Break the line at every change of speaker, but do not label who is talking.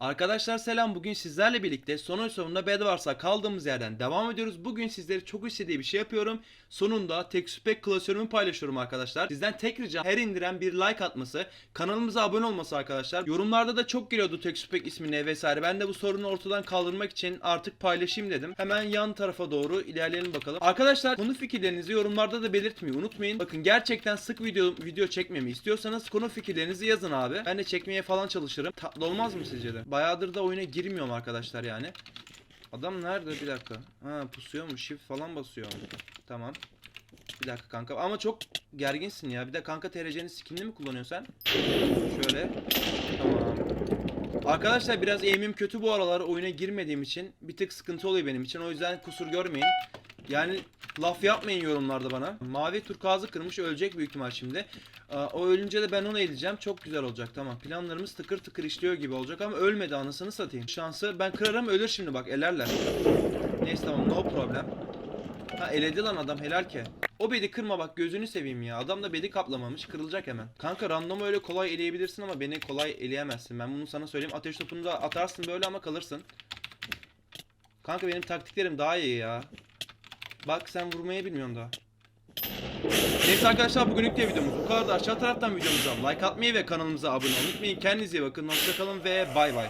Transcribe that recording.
Arkadaşlar selam bugün sizlerle birlikte son sonunda Bedwars'a kaldığımız yerden devam ediyoruz. Bugün sizleri çok istediği bir şey yapıyorum. Sonunda Textpack klasörümü paylaşıyorum arkadaşlar. Sizden tek ricam her indiren bir like atması, kanalımıza abone olması arkadaşlar. Yorumlarda da çok giriyordu Textpack ismine vesaire. Ben de bu sorunu ortadan kaldırmak için artık paylaşayım dedim. Hemen yan tarafa doğru ilerleyelim bakalım. Arkadaşlar konu fikirlerinizi yorumlarda da belirtmeyi unutmayın. Bakın gerçekten sık video video çekmemi istiyorsanız konu fikirlerinizi yazın abi. Ben de çekmeye falan çalışırım. Tatlı olmaz mı sizce de? Bayağıdır da oyuna girmiyorum arkadaşlar yani. Adam nerede? Bir dakika. Ha pusuyor mu? Shift falan basıyor mu? Tamam. Bir dakika kanka. Ama çok gerginsin ya. Bir de kanka TRC'nin skinini mi kullanıyorsun sen? Şöyle. Tamam. Arkadaşlar biraz aim'im kötü bu aralar oyuna girmediğim için bir tık sıkıntı oluyor benim için. O yüzden kusur görmeyin. Yani laf yapmayın yorumlarda bana. Mavi turkuazı kırmış ölecek büyük ihtimal şimdi. O ölünce de ben onu eleyeceğim. Çok güzel olacak tamam. Planlarımız tıkır tıkır işliyor gibi olacak ama ölmedi anasını satayım. Şansı ben kırarım ölür şimdi bak elerler. Neyse tamam no problem. Ha eledi lan adam helal ki. O bedi kırma bak gözünü seveyim ya. Adam da bedi kaplamamış kırılacak hemen. Kanka random öyle kolay eleyebilirsin ama beni kolay eleyemezsin. Ben bunu sana söyleyeyim. Ateş topunu da atarsın böyle ama kalırsın. Kanka benim taktiklerim daha iyi ya. Bak sen vurmayı bilmiyorsun daha. Neyse arkadaşlar bugünlük de videomuz bu kadar. Aşağı taraftan videomuza like atmayı ve kanalımıza abone olmayı unutmayın. Kendinize iyi bakın. Hoşçakalın ve bay bay.